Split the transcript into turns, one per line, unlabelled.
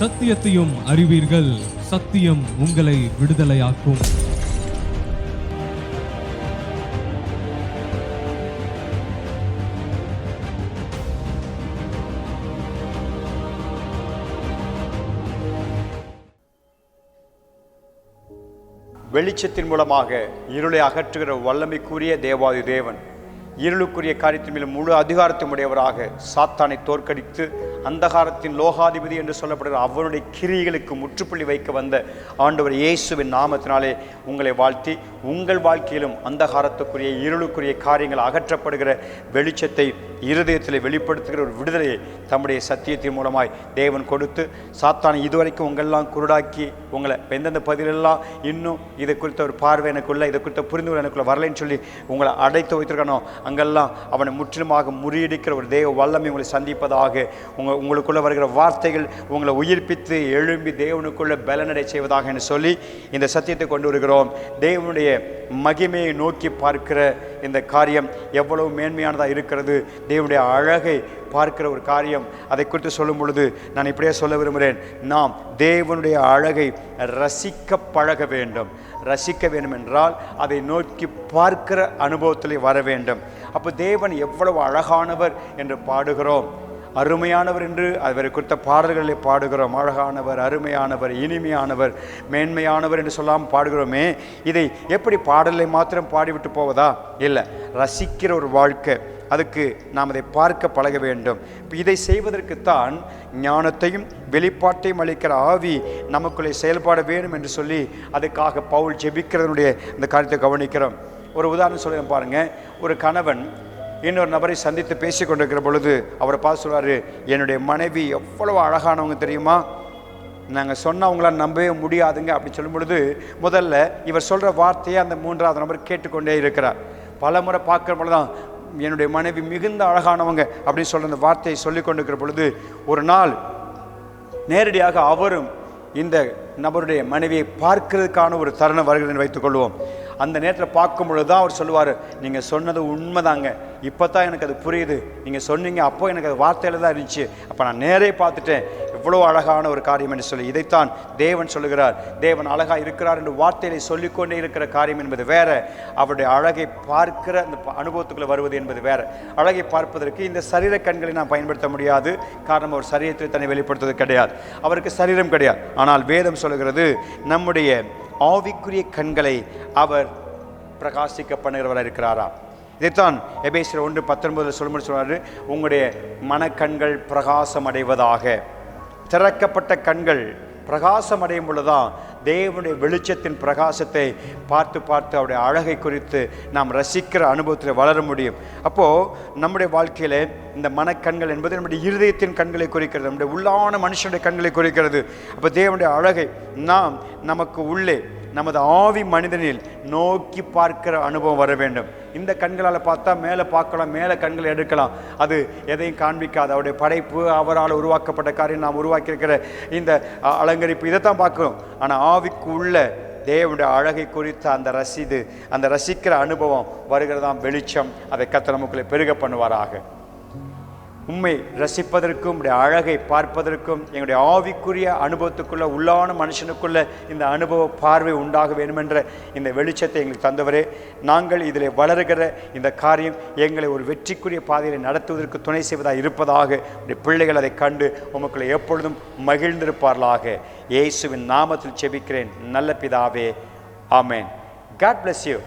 சத்தியத்தையும் அறிவீர்கள். சத்தியம் உங்களை விடுதலையாக்கும்.
வெளிச்சத்தின் மூலமாக இருளை அகற்றுகிற வல்லமைக்குரிய தேவாதி தேவன் இருளுக்குரிய காரியத்தின் மேலும் முழு அதிகாரத்தை உடையவராக சாத்தானை தோற்கடித்து அந்தகாரத்தின் லோகாதிபதி என்று சொல்லப்படுகிற அவருடைய கிரியைகளுக்கு முற்றுப்புள்ளி வைக்க வந்த ஆண்டவர் இயேசுவின் நாமத்தினாலே உங்களை வாழ்த்தி உங்கள் வாழ்க்கையிலும் அந்தகாரத்துக்குரிய இருளுக்குரிய காரியங்கள் அகற்றப்படுகிற வெளிச்சத்தை இருதயத்தில் வெளிப்படுத்துகிற ஒரு விடுதலையை தம்முடைய சத்தியத்தின் மூலமாய் தேவன் கொடுத்து சாத்தானை இதுவரைக்கும் உங்களெல்லாம் குருடாக்கி உங்களை எந்தெந்த பதிலெல்லாம் இன்னும் இதை குறித்த ஒரு பார்வை எனக்குள்ள இதை குறித்த புரிந்து எனக்குள்ள வரலைன்னு சொல்லி உங்களை அடைத்து வைத்திருக்கணும். அங்கெல்லாம் அவனை முற்றிலுமாக முறியடிக்கிற ஒரு தேவ வல்லமை உங்களை சந்திப்பதாக உங்கள் உங்களுக்குள்ளே வருகிற வார்த்தைகள் உங்களை உயிர்ப்பித்து எழும்பி தேவனுக்குள்ள பலனடை செய்வதாக என்று சொல்லி இந்த சத்தியத்தை கொண்டு வருகிறோம். தேவனுடைய மகிமையை நோக்கி பார்க்கிற இந்த காரியம் எவ்வளவு மேன்மையானதாக இருக்கிறது. தேவனுடைய அழகை பார்க்கிற ஒரு காரியம் அதை குறித்து சொல்லும் பொழுது நான் இப்படியே சொல்ல விரும்புகிறேன். நாம் தேவனுடைய அழகை ரசிக்க பழக வேண்டும். ரசிக்க வேண்டும் என்றால் அதை நோக்கி பார்க்கிற அனுபவத்தில் வர வேண்டும். அப்போ தேவன் எவ்வளவு அழகானவர் என்று பாடுகிறோம். அருமையானவர் என்று அவரை குறித்த பாடல்களை பாடுகிறோம். அழகானவர் அருமையானவர் இனிமையானவர் மேன்மையானவர் என்று சொல்லாமல் பாடுகிறோமே. இதை எப்படி பாடலை மாத்திரம் பாடிவிட்டு போவதா? இல்லை ரசிக்கிற ஒரு வாழ்க்கை. அதுக்கு நாம் அதை பார்க்க பழக வேண்டும். இப்போ இதை செய்வதற்குத்தான் ஞானத்தையும் வெளிப்பாட்டையும் அளிக்கிற ஆவி நமக்குள்ளே செயல்பாட வேண்டும் என்று சொல்லி அதுக்காக பவுல் ஜெபிக்கிறதனுடைய இந்த காரியத்தை கவனிக்கிறோம். ஒரு உதாரணம் சொல்ல பாருங்கள் ஒரு கணவன் இன்னொரு நபரை சந்தித்து பேசி கொண்டிருக்கிற பொழுது அவரை பார்த்து சொல்வார் என்னுடைய மனைவி எவ்வளவு அழகானவங்க தெரியுமா? நாங்கள் சொன்னால் நம்பவே முடியாதுங்க. அப்படின்னு சொல்லும் பொழுது முதல்ல இவர் சொல்கிற வார்த்தையை அந்த மூன்றாவது நபர் கேட்டுக்கொண்டே இருக்கிறார். பல முறை பார்க்குற பொழுது தான் என்னுடைய மனைவி மிகுந்த அழகானவங்க அப்படின்னு சொல்கிற அந்த வார்த்தையை சொல்லி கொண்டிருக்கிற பொழுது ஒரு நாள் நேரடியாக அவரும் இந்த நபருடைய மனைவியை பார்க்கறதுக்கான ஒரு தருணம் வருகிறேன் வைத்துக்கொள்வோம் அந்த நேரத்தில் பார்க்கும் பொழுது தான் அவர் சொல்லுவார் நீங்கள் சொன்னது உண்மைதாங்க. இப்போ தான் எனக்கு அது புரியுது. நீங்கள் சொன்னீங்க அப்போ எனக்கு அது வார்த்தையில் தான் இருந்துச்சு. அப்போ நான் நேரே பார்த்துட்டேன். எவ்வளோ அழகான ஒரு காரியம் என்று சொல்லி இதைத்தான் தேவன் சொல்லுகிறார். தேவன் அழகாக இருக்கிறார் என்று வார்த்தையை சொல்லிக்கொண்டே இருக்கிற காரியம் என்பது வேற. அவருடைய அழகை பார்க்கிற அந்த அனுபவத்துக்குள்ளே வருவது என்பது வேற. அழகை பார்ப்பதற்கு இந்த சரீர கண்களை நாம் பயன்படுத்த முடியாது. காரணம் அவர் சரீரத்தில் தன்னை வெளிப்படுத்துவது கிடையாது. அவருக்கு சரீரம் கிடையாது. ஆனால் வேதம் சொல்லுகிறது நம்முடைய ஆவிக்குரிய கண்களை அவர் பிரகாசிக்க பண்ணுகிறவராக இருக்கிறாரா? இதைத்தான் எபேசியர் ஒன்று பத்தொன்பதில் சொல்லும்போது சொல்கிறார் உங்களுடைய மனக்கண்கள் பிரகாசம் அடைவதாக திறக்கப்பட்ட கண்கள் பிரகாசம் அடையும் பொழுதுதான் தேவனுடைய வெளிச்சத்தின் பிரகாசத்தை பார்த்து பார்த்து அவருடைய அழகை குறித்து நாம் ரசிக்கிற அனுபவத்தில் வளர முடியும். அப்போது நம்முடைய வாழ்க்கையில் இந்த மனக்கண்கள் என்பது நம்முடைய இருதயத்தின் கண்களை குறிக்கிறது நம்முடைய உள்ளான மனுஷனுடைய கண்களை குறிக்கிறது. அப்போ தேவனுடைய அழகை நாம் நமக்கு உள்ளே நமது ஆவி மனிதனில் நோக்கி பார்க்கிற அனுபவம் வர வேண்டும். இந்த கண்களால் பார்த்தா மேலே பார்க்கலாம் மேலே கண்களை எடுக்கலாம். அது எதையும் காண்பிக்காது. அவருடைய படைப்பு அவரால் உருவாக்கப்பட்ட காரியம் நாம் உருவாக்கியிருக்கிற இந்த அலங்கரிப்பு இதைத்தான் பார்க்கணும் ஆனால் ஆவிக்கு உள்ள தேவனுடைய அழகை குறித்த அந்த ரசீது அந்த ரசிக்கிற அனுபவம் வருகிறதாம் வெளிச்சம் அதை கத்த நமக்குள்ளே பெருக பண்ணுவாராக. உண்மை ரசிப்பதற்கும் உடைய அழகை பார்ப்பதற்கும் எங்களுடைய ஆவிக்குரிய அனுபவத்துக்குள்ள உள்ளான மனுஷனுக்குள்ள இந்த அனுபவ பார்வை உண்டாக வேண்டுமென்ற இந்த வெளிச்சத்தை எங்களுக்கு தந்தவரே. நாங்கள் இதில் வளருகிற இந்த காரியம் எங்களை ஒரு வெற்றிக்குரிய பாதையில் நடத்துவதற்கு துணை செய்வதாக இருப்பதாக உடைய பிள்ளைகள் அதை கண்டு உமக்குள்ள எப்பொழுதும் மகிழ்ந்திருப்பார்களாக. இயேசுவின் நாமத்தில் செபிக்கிறேன். நல்ல பிதாவே. ஆமேன். God bless you